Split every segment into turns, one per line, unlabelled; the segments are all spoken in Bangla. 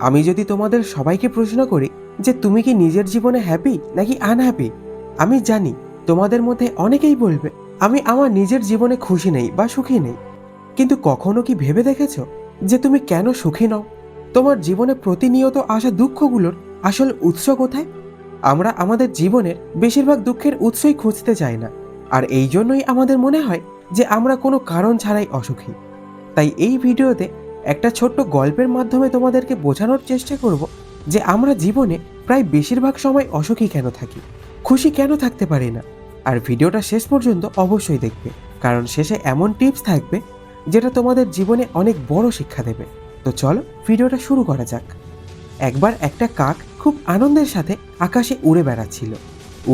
আমি যদি তোমাদের সবাইকে প্রশ্ন করি যে তুমি কি নিজের জীবনে হ্যাপি নাকি আনহ্যাপি আমি জানি তোমাদের মধ্যে অনেকেই বলবে, আমি আমার নিজের জীবনে খুশি নেই বা সুখী নেই। কিন্তু কখনো কি ভেবে দেখেছ যে তুমি কেন সুখী নও? তোমার জীবনে প্রতিনিয়ত আসা দুঃখগুলোর আসল উৎস কোথায়? আমরা আমাদের জীবনের বেশিরভাগ দুঃখের উৎসই খুঁজতে চাই না। আর এই জন্যই আমাদের মনে হয় যে আমরা কোনো কারণ ছাড়াই অসুখী। তাই এই ভিডিওতে একটা ছোট্ট গল্পের মাধ্যমে তোমাদেরকে বোঝানোর চেষ্টা করব যে আমরা জীবনে প্রায় বেশিরভাগ সময় অসুখী কেন থাকি, খুশি কেন থাকতে পারি না। আর ভিডিওটা শেষ পর্যন্ত অবশ্যই দেখবে, কারণ শেষে এমন টিপস থাকবে যেটা তোমাদের জীবনে অনেক বড় শিক্ষা দেবে। তো চলো, ভিডিওটা শুরু করা যাক। একবার একটা কাক খুব আনন্দের সাথে আকাশে উড়ে বেড়াচ্ছিল।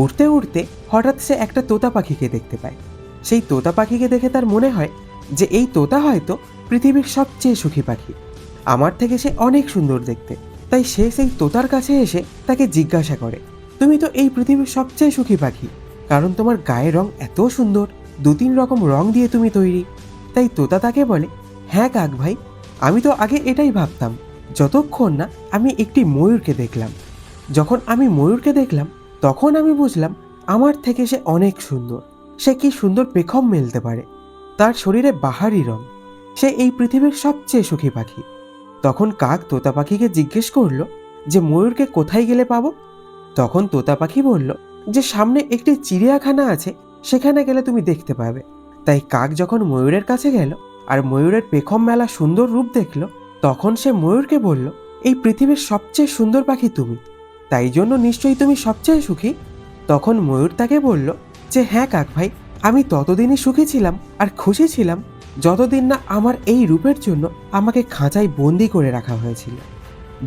উড়তে উড়তে হঠাৎ সে একটা তোতা পাখিকে দেখতে পায়। সেই তোতা পাখিকে দেখে তার মনে হয় যে এই তোতা হয়তো পৃথিবীর সবচেয়ে সুখী পাখি। আমার থেকে সে অনেক সুন্দর দেখতে। তাই সে সেই তোতার কাছে এসে তাকে জিজ্ঞাসা করে, তুমি তো এই পৃথিবীর সবচেয়ে সুখী পাখি। কারণ তোমার গায়ের রং এত সুন্দর দু তিন রকম রং দিয়ে তুমি তৈরি। তাই তোতা তাকে বলে হ্যাঁ কাক ভাই, আমি তো আগে এটাই ভাবতাম। যতক্ষণ না আমি একটি ময়ূরকে দেখলাম। যখন আমি ময়ূরকে দেখলাম, তখন আমি বুঝলাম আমার থেকে সে অনেক সুন্দর। সে কি সুন্দর পেখম মেলতে পারে। তার শরীরে বাহারি রং। সে এই পৃথিবীর সবচেয়ে সুখী পাখি। তখন কাক তোতা পাখিকে জিজ্ঞেস করল যে, ময়ূরকে কোথায় গেলে পাবো? তখন তোতা পাখি বলল যে, সামনে একটি চিড়িয়াখানা আছে, সেখানে গেলে তুমি দেখতে পাবে। তাই কাক যখন ময়ূরের কাছে গেল আর ময়ূরের পেখম মেলা সুন্দর রূপ দেখল, তখন সে ময়ূরকে বলল, এই পৃথিবীর সবচেয়ে সুন্দর পাখি তুমি। তাই জন্য নিশ্চয়ই তুমি সবচেয়ে সুখী? তখন ময়ূর তাকে বলল যে হ্যাঁ কাক ভাই, আমি ততদিনই সুখী ছিলাম আর খুশি ছিলাম। যতদিন না আমার এই রূপের জন্য আমাকে খাঁচায় বন্দি করে রাখা হয়েছিল।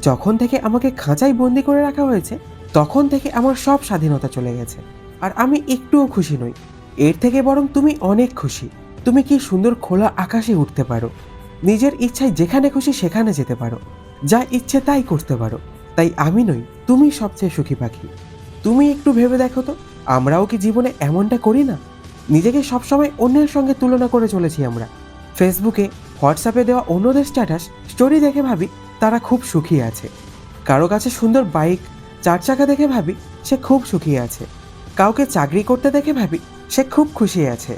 যখন থেকে আমাকে খাঁচায় বন্দি করে রাখা হয়েছে, তখন থেকে আমার সব স্বাধীনতা চলে গেছে। আর আমি একটুও খুশি নই। এর থেকে বরং তুমি অনেক খুশি। তুমি কি সুন্দর খোলা আকাশে উঠতে পারো। নিজের ইচ্ছায় যেখানে খুশি সেখানে যেতে পারো। যা ইচ্ছে তাই করতে পারো। তাই আমি নই, তুমি সবচেয়ে সুখী পাখি। তুমি একটু ভেবে দেখো তো, আমরাও কি জীবনে এমনটা করি না? নিজেকে সবসময় অন্যের সঙ্গে তুলনা করে চলেছি আমরা। ফেসবুকে, হোয়াটসঅ্যাপে দেওয়া অন্যদের স্ট্যাটাস স্টোরি দেখে ভাবি তারা খুব সুখী আছে। কারও কাছে সুন্দর বাইক চার চাকা দেখে ভাবি সে খুব সুখী আছে। কাউকে চাকরি করতে দেখে ভাবি সে খুব খুশি আছে।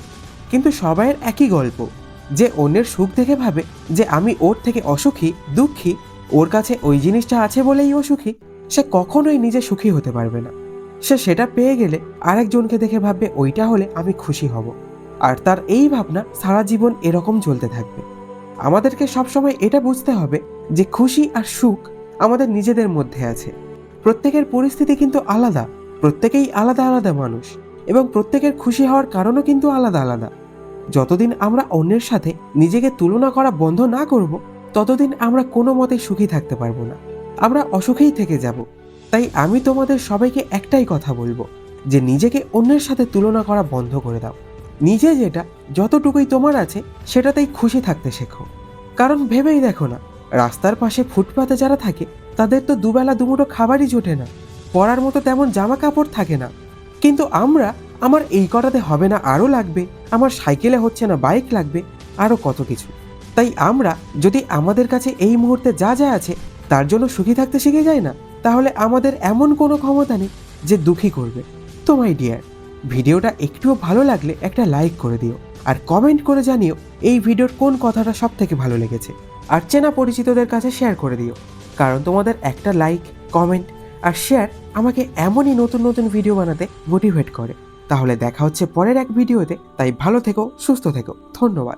কিন্তু সবাইয়ের একই গল্প, যে অন্যের সুখ দেখে ভাবে যে আমি ওর থেকে অসুখী, দুঃখী, ওর কাছে ওই জিনিসটা আছে বলেই ও সুখী, সে কখনোই নিজে সুখী হতে পারবে না। সে সেটা পেয়ে গেলে আরেকজনকে দেখে ভাববে ওইটা হলে আমি খুশি হব। আর তার এই ভাবনা সারা জীবন এরকম চলতে থাকবে। আমাদেরকে সবসময় এটা বুঝতে হবে যে খুশি আর সুখ আমাদের নিজেদের মধ্যে আছে। প্রত্যেকের পরিস্থিতি কিন্তু আলাদা, প্রত্যেকেই আলাদা আলাদা মানুষ এবং প্রত্যেকের খুশি হওয়ার কারণও কিন্তু আলাদা আলাদা। যতদিন আমরা অন্যের সাথে নিজেকে তুলনা করা বন্ধ না করব, ততদিন আমরা কোনো মতে সুখী থাকতে পারব না। আমরা অসুখেই থেকে যাব। তাই আমি তোমাদের সবাইকে একটাই কথা বলব, যে নিজেকে অন্যের সাথে তুলনা করা বন্ধ করে দাও। নিজে যেটা যতটুকুই তোমার আছে, সেটাতেই খুশি থাকতে শেখো। কারণ ভেবেই দেখো না, রাস্তার পাশে ফুটপাতে যারা থাকে, তাদের তো দুবেলা দুমুঠো খাবারই জোটে না। পরার মতো তেমন জামা কাপড় থাকে না। কিন্তু আমরা, আমার এই কটাতে হবে না আরও লাগবে, আমার সাইকেলে হচ্ছে না বাইক লাগবে, আরও কত কিছু। তাই আমরা, যদি আমাদের কাছে এই মুহূর্তে যা যা আছে, তার জন্য সুখী থাকতে শিখে যায় না, তাহলে আমাদের এমন কোনো ক্ষমতা নেই যে দুঃখী করবে। তো মাই ডিয়ার ভিডিওটা একটুও ভালো লাগলে একটা লাইক করে দিও আর কমেন্ট করে জানিও এই ভিডিওর কোন কথাটা সব থেকে ভালো লেগেছে আর চেনা পরিচিতদের কাছে শেয়ার করে দিও। কারণ তোমাদের একটা লাইক কমেন্ট আর শেয়ার আমাকে এমনই নতুন নতুন ভিডিও বানাতে মোটিভেট করে। তাহলে দেখা হচ্ছে পরের এক ভিডিওতে তাই ভালো থেকো, সুস্থ থেকো। ধন্যবাদ।